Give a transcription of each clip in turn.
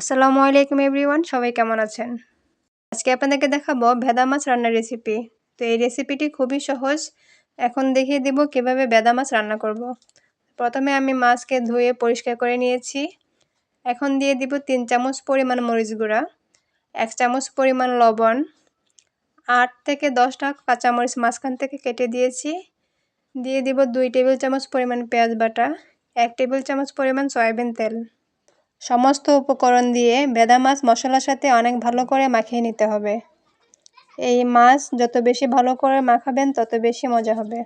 আসসালামু আলাইকুম এভরিওয়ান, সবাই কেমন আছেন? আজকে আপনাদেরকে দেখাবো ভেদা মাছ রান্নার রেসিপি তো এই রেসিপিটি খুবই সহজ। এখন দেখিয়ে দিব কীভাবে ভেদা মাছ রান্না করব। প্রথমে আমি মাছকে ধুয়ে পরিষ্কার করে নিয়েছি। এখন দিয়ে দিব তিন চামচ পরিমাণ মরিচ গুঁড়া, এক চামচ পরিমাণ লবণ, আট থেকে দশটা কাঁচামরিচ মাঝখান থেকে কেটে দিয়েছি। দিয়ে দিব দুই টেবিল চামচ পরিমাণ পেঁয়াজ বাটা, এক টেবিল চামচ পরিমাণ সয়াবিন তেল। সমস্ত উপকরণ দিয়ে বেদা মাছ মশলার সাথে অনেক ভালো করে মাখিয়ে নিতে হবে। এই মাছ যত বেশি ভালো করে মাখাবেন, তত বেশি মজা হবে।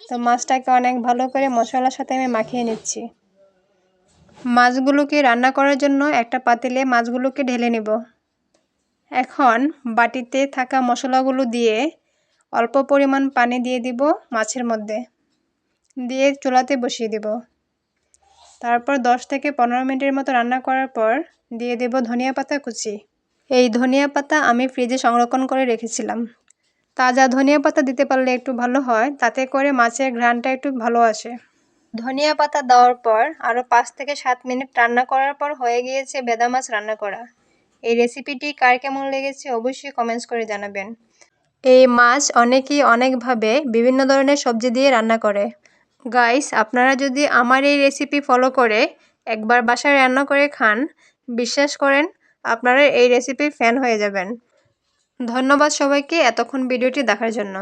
তো মাছটাকে অনেক ভালো করে মশলার সাথে আমি মাখিয়ে নিচ্ছি। মাছগুলোকে রান্না করার জন্য একটা পাতিলে মাছগুলোকে ঢেলে নেব। এখন বাটিতে থাকা মশলাগুলো দিয়ে অল্প পরিমাণ পানি দিয়ে দিব মাছের মধ্যে। দিয়ে চুলাতে বসিয়ে দিব। তারপর 10 থেকে পনেরো মিনিটের মতো রান্না করার পর দিয়ে দেব ধনিয়া পাতা কুচি। এই ধনিয়া পাতা আমি ফ্রিজে সংরক্ষণ করে রেখেছিলাম। তাজা ধনিয়া পাতা দিতে পারলে একটু ভালো হয়, তাতে করে মাছের ঘ্রাণটা একটু ভালো আসে। ধনিয়া পাতা দেওয়ার পর আরও পাঁচ থেকে সাত মিনিট রান্না করার পর হয়ে গিয়েছে বেদা মাছ রান্না করা। এই রেসিপিটি কার কেমন লেগেছে অবশ্যই কমেন্টস করে জানাবেন। এই মাছ অনেকেই অনেকভাবে বিভিন্ন ধরনের সবজি দিয়ে রান্না করে। গাইস আপনারা যদি আমার এই রেসিপি ফলো করে একবার বাসায় রান্না করে খান, বিশ্বাস করেন আপনারা এই রেসিপি ফ্যান হয়ে যাবেন। ধন্যবাদ সবাইকে এতক্ষণ ভিডিওটি দেখার জন্য।